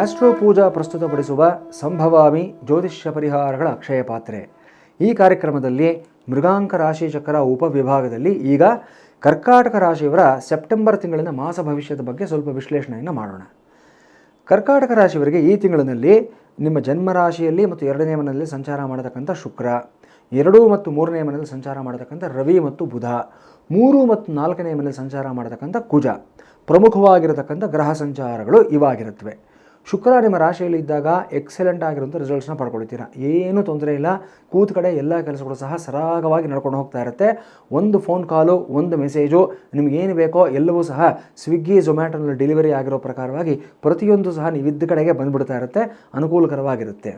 Astro ಪೂಜಾ ಪ್ರಸ್ತುತಪಡಿಸುವ ಸಂಭವಾಮಿ ಜ್ಯೋತಿಷ್ಯ ಪರಿಹಾರಗಳ ಅಕ್ಷಯ ಪಾತ್ರೆ. ಈ ಕಾರ್ಯಕ್ರಮದಲ್ಲಿ ಮೃಗಾಂಕ ರಾಶಿ ಚಕ್ರ ಉಪವಿಭಾಗದಲ್ಲಿ ಈಗ ಕರ್ಕಾಟಕ ರಾಶಿಯವರ ಸೆಪ್ಟೆಂಬರ್ ತಿಂಗಳಿನ ಮಾಸ ಭವಿಷ್ಯದ ಬಗ್ಗೆ ಸ್ವಲ್ಪ ವಿಶ್ಲೇಷಣೆಯನ್ನು ಮಾಡೋಣ. ಕರ್ಕಾಟಕ ರಾಶಿಯವರಿಗೆ ಈ ತಿಂಗಳಿನಲ್ಲಿ ನಿಮ್ಮ ಜನ್ಮ ರಾಶಿಯಲ್ಲಿ ಮತ್ತು ಎರಡನೇ ಮನೆಯಲ್ಲಿ ಸಂಚಾರ ಮಾಡತಕ್ಕಂಥ ಶುಕ್ರ, ಎರಡು ಮತ್ತು ಮೂರನೇ ಮನೆಯಲ್ಲಿ ಸಂಚಾರ ಮಾಡತಕ್ಕಂಥ ರವಿ ಮತ್ತು ಬುಧ, ಮೂರು ಮತ್ತು ನಾಲ್ಕನೇ ಮನೆಯಲ್ಲಿ ಸಂಚಾರ ಮಾಡತಕ್ಕಂಥ ಕುಜ ಪ್ರಮುಖವಾಗಿರತಕ್ಕಂಥ ಗ್ರಹ ಸಂಚಾರಗಳು ಇವಾಗಿರುತ್ತವೆ. ಶುಕ್ರ ನಿಮ್ಮ ರಾಶಿಯಲ್ಲಿ ಇದ್ದಾಗ ಎಕ್ಸಲೆಂಟ್ ಆಗಿರುವಂಥ ರಿಸಲ್ಟ್ಸ್ನ ಪಡ್ಕೊಳ್ತೀರಾ? ಏನೂ ತೊಂದರೆ ಇಲ್ಲ. ಕೂತ್ ಕಡೆ ಎಲ್ಲ ಕೆಲಸಗಳು ಸಹ ಸರಾಗವಾಗಿ ನಡ್ಕೊಂಡು ಹೋಗ್ತಾ ಇರುತ್ತೆ. ಒಂದು ಫೋನ್ ಕಾಲು ಒಂದು ಮೆಸೇಜು ನಿಮಗೇನು ಬೇಕೋ ಎಲ್ಲವೂ ಸಹ ಸ್ವಿಗ್ಗಿ ಝೊಮ್ಯಾಟೋನಲ್ಲಿ ಡೆಲಿವರಿ ಆಗಿರೋ ಪ್ರಕಾರವಾಗಿ ಪ್ರತಿಯೊಂದು ಸಹ ನೀವಿದ್ದ ಕಡೆಗೆ ಬಂದುಬಿಡ್ತಾ ಇರುತ್ತೆ. ಅನುಕೂಲಕರವಾಗಿರುತ್ತೆ.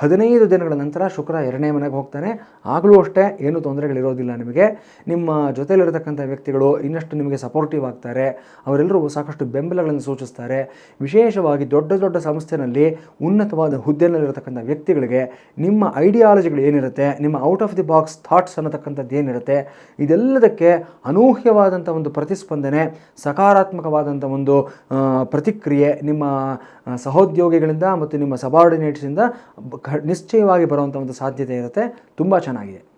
ಹದಿನೈದು ದಿನಗಳ ನಂತರ ಶುಕ್ರ ಎರಡನೇ ಮನೆಗೆ ಹೋಗ್ತಾನೆ. ಆಗಲೂ ಅಷ್ಟೇ ಏನು ತೊಂದರೆಗಳಿರೋದಿಲ್ಲ ನಿಮಗೆ. ನಿಮ್ಮ ಜೊತೆಯಲ್ಲಿರತಕ್ಕಂಥ ವ್ಯಕ್ತಿಗಳು ಇನ್ನಷ್ಟು ನಿಮಗೆ ಸಪೋರ್ಟಿವ್ ಆಗ್ತಾರೆ. ಅವರೆಲ್ಲರೂ ಸಾಕಷ್ಟು ಬೆಂಬಲಗಳನ್ನು ಸೂಚಿಸ್ತಾರೆ. ವಿಶೇಷವಾಗಿ ದೊಡ್ಡ ದೊಡ್ಡ ಸಂಸ್ಥೆಯಲ್ಲಿ ಉನ್ನತವಾದ ಹುದ್ದೆಯಲ್ಲಿರತಕ್ಕಂಥ ವ್ಯಕ್ತಿಗಳಿಗೆ ನಿಮ್ಮ ಐಡಿಯಾಲಜಿಗಳು ಏನಿರುತ್ತೆ, ನಿಮ್ಮ out of the box thoughts ಅನ್ನತಕ್ಕಂಥದ್ದು ಏನಿರುತ್ತೆ, ಇದೆಲ್ಲದಕ್ಕೆ ಅನೂಹ್ಯವಾದಂಥ ಒಂದು ಪ್ರತಿಸ್ಪಂದನೆ, ಸಕಾರಾತ್ಮಕವಾದಂಥ ಒಂದು ಪ್ರತಿಕ್ರಿಯೆ ನಿಮ್ಮ ಸಹೋದ್ಯೋಗಿಗಳಿಂದ ಮತ್ತು ನಿಮ್ಮ ಸಬಾರ್ಡಿನೇಟ್ಸಿಂದ ಖ- ನಿಶ್ಚಯವಾಗಿ ಬರುವಂಥ ಒಂದು ಸಾಧ್ಯತೆ ಇರುತ್ತೆ. ತುಂಬ ಚೆನ್ನಾಗಿದೆ.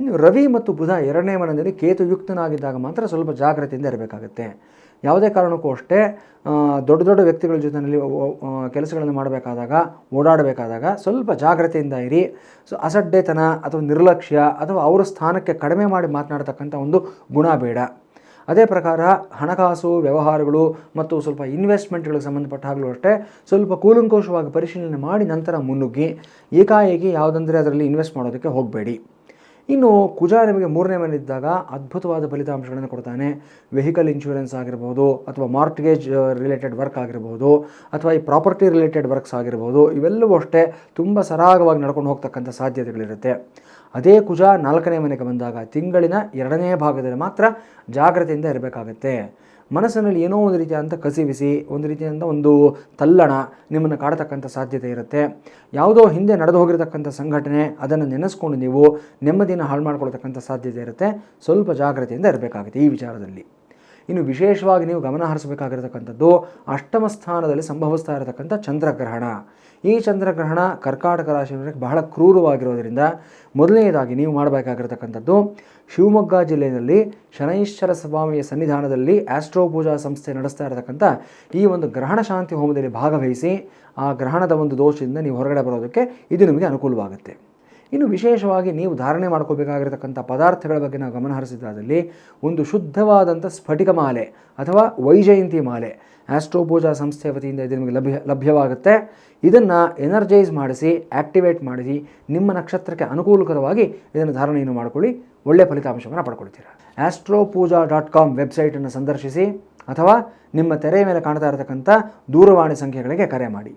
ಇನ್ನು ರವಿ ಮತ್ತು ಬುಧ ಎರಡನೇ ಮನೆಯಲ್ಲಿ ಕೇತುಯುಕ್ತನಾಗಿದ್ದಾಗ ಮಾತ್ರ ಸ್ವಲ್ಪ ಜಾಗ್ರತೆಯಿಂದ ಇರಬೇಕಾಗುತ್ತೆ. ಯಾವುದೇ ಕಾರಣಕ್ಕೂ ಅಷ್ಟೇ ದೊಡ್ಡ ದೊಡ್ಡ ವ್ಯಕ್ತಿಗಳ ಜೊತೆಯಲ್ಲಿ ಕೆಲಸಗಳನ್ನು ಮಾಡಬೇಕಾದಾಗ, ಓಡಾಡಬೇಕಾದಾಗ ಸ್ವಲ್ಪ ಜಾಗ್ರತೆಯಿಂದ ಇರಿ. ಸೊ, ಅಸಡ್ಡೆತನ ಅಥವಾ ನಿರ್ಲಕ್ಷ್ಯ ಅಥವಾ ಅವರ ಸ್ಥಾನಕ್ಕೆ ಕಡಿಮೆ ಮಾಡಿ ಮಾತನಾಡತಕ್ಕಂಥ ಒಂದು ಗುಣ ಬೇಡ. ಅದೇ ಪ್ರಕಾರ ಹಣಕಾಸು, ವ್ಯವಹಾರಗಳು ಮತ್ತು ಸ್ವಲ್ಪ ಇನ್ವೆಸ್ಟ್ಮೆಂಟ್ಗಳಿಗೆ ಸಂಬಂಧಪಟ್ಟ ಹಾಗಲೂ ಅಷ್ಟೇ ಸ್ವಲ್ಪ ಕೂಲಂಕೋಶವಾಗಿ ಪರಿಶೀಲನೆ ಮಾಡಿ ನಂತರ ಮುನ್ನುಗ್ಗಿ ಏಕಾಏಕಿ ಯಾವುದಂದರೆ ಅದರಲ್ಲಿ ಇನ್ವೆಸ್ಟ್ ಮಾಡೋದಕ್ಕೆ ಹೋಗಬೇಡಿ. ಇನ್ನು ಕುಜ ನಿಮಗೆ ಮೂರನೇ ಇದ್ದಾಗ ಅದ್ಭುತವಾದ ಫಲಿತಾಂಶಗಳನ್ನು ಕೊಡ್ತಾನೆ. ವೆಹಿಕಲ್ ಇನ್ಶೂರೆನ್ಸ್ ಆಗಿರ್ಬೋದು ಅಥವಾ ಮಾರ್ಟ್ಗೇಜ್ ರಿಲೇಟೆಡ್ ವರ್ಕ್ ಆಗಿರ್ಬೋದು ಅಥವಾ ಈ ಪ್ರಾಪರ್ಟಿ ರಿಲೇಟೆಡ್ ವರ್ಕ್ಸ್ ಆಗಿರ್ಬೋದು ಇವೆಲ್ಲವೂ ಅಷ್ಟೇ ತುಂಬ ಸರಾಗವಾಗಿ ನಡ್ಕೊಂಡು ಹೋಗ್ತಕ್ಕಂಥ ಸಾಧ್ಯತೆಗಳಿರುತ್ತೆ. ಅದೇ ಕುಜ ನಾಲ್ಕನೇ ಮನೆಗೆ ಬಂದಾಗ ತಿಂಗಳಿನ ಎರಡನೇ ಭಾಗದಲ್ಲಿ ಮಾತ್ರ ಜಾಗ್ರತೆಯಿಂದ ಇರಬೇಕಾಗತ್ತೆ. ಮನಸ್ಸಿನಲ್ಲಿ ಏನೋ ಒಂದು ರೀತಿಯಾದಂಥ ಕಸಿವಿಸಿ, ಒಂದು ರೀತಿಯಾದಂಥ ಒಂದು ತಲ್ಲಣ ನಿಮ್ಮನ್ನು ಕಾಡತಕ್ಕಂಥ ಸಾಧ್ಯತೆ ಇರುತ್ತೆ. ಯಾವುದೋ ಹಿಂದೆ ನಡೆದು ಹೋಗಿರತಕ್ಕಂಥ ಸಂಘಟನೆ ಅದನ್ನು ನೆನೆಸ್ಕೊಂಡು ನೀವು ನೆಮ್ಮದಿನ ಹಾಳು ಮಾಡ್ಕೊಳ್ತಕ್ಕಂಥ ಸಾಧ್ಯತೆ ಇರುತ್ತೆ. ಸ್ವಲ್ಪ ಜಾಗ್ರತೆಯಿಂದ ಇರಬೇಕಾಗುತ್ತೆ ಈ ವಿಚಾರದಲ್ಲಿ. ಇನ್ನು ವಿಶೇಷವಾಗಿ ನೀವು ಗಮನ ಹರಿಸಬೇಕಾಗಿರತಕ್ಕಂಥದ್ದು ಅಷ್ಟಮ ಸ್ಥಾನದಲ್ಲಿ ಸಂಭವಿಸ್ತಾ ಇರತಕ್ಕಂಥ ಚಂದ್ರಗ್ರಹಣ. ಈ ಚಂದ್ರಗ್ರಹಣ ಕರ್ಕಾಟಕ ರಾಶಿಯವರಿಗೆ ಬಹಳ ಕ್ರೂರವಾಗಿರೋದ್ರಿಂದ ಮೊದಲನೆಯದಾಗಿ ನೀವು ಮಾಡಬೇಕಾಗಿರತಕ್ಕಂಥದ್ದು ಶಿವಮೊಗ್ಗ ಜಿಲ್ಲೆಯಲ್ಲಿ ಶನೈಶ್ವರ ಸ್ವಾಮಿಯ ಸನ್ನಿಧಾನದಲ್ಲಿ ಆಸ್ಟ್ರೋ ಪೂಜಾ ಸಂಸ್ಥೆ ನಡೆಸ್ತಾ ಇರತಕ್ಕಂಥ ಈ ಒಂದು ಗ್ರಹಣ ಶಾಂತಿ ಹೋಮದಲ್ಲಿ ಭಾಗವಹಿಸಿ ಆ ಗ್ರಹಣದ ಒಂದು ದೋಷದಿಂದ ನೀವು ಹೊರಗಡೆ ಬರೋದಕ್ಕೆ ಇದು ನಿಮಗೆ ಅನುಕೂಲವಾಗುತ್ತೆ. ಇನ್ನು ವಿಶೇಷವಾಗಿ ನೀವು ಧಾರಣೆ ಮಾಡ್ಕೋಬೇಕಾಗಿರತಕ್ಕಂಥ ಪದಾರ್ಥಗಳ ಬಗ್ಗೆ ನಾವು ಗಮನ ಹರಿಸಿದಾದಲ್ಲಿ ಒಂದು ಶುದ್ಧವಾದಂಥ ಸ್ಫಟಿಕ ಮಾಲೆ ಅಥವಾ ವೈಜಯಂತಿ ಮಾಲೆ ಆಸ್ಟ್ರೋಪೂಜಾ ಸಂಸ್ಥೆಯ ಸಂಸ್ಥೆ ವತಿಯಿಂದ ಇದು ನಿಮಗೆ ಲಭ್ಯ, ಲಭ್ಯವಾಗುತ್ತೆ. ಇದನ್ನು ಎನರ್ಜೈಸ್ ಮಾಡಿಸಿ ಆ್ಯಕ್ಟಿವೇಟ್ ಮಾಡಿಸಿ, ನಿಮ್ಮ ನಕ್ಷತ್ರಕ್ಕೆ ಅನುಕೂಲಕರವಾಗಿ ಇದನ್ನು ಧಾರಣೆಯನ್ನು ಮಾಡಿಕೊಳ್ಳಿ ಒಳ್ಳೆಯ ಫಲಿತಾಂಶವನ್ನು ಪಡ್ಕೊಳ್ತೀರಾ. ಆಸ್ಟ್ರೋ ಪೂಜಾ ಡಾಟ್ ಕಾಮ್ ವೆಬ್ಸೈಟನ್ನು ಸಂದರ್ಶಿಸಿ ಅಥವಾ ನಿಮ್ಮ ತೆರೆಯ ಮೇಲೆ ಕಾಣ್ತಾ ಇರತಕ್ಕಂಥ ದೂರವಾಣಿ ಸಂಖ್ಯೆಗಳಿಗೆ ಕರೆ ಮಾಡಿ.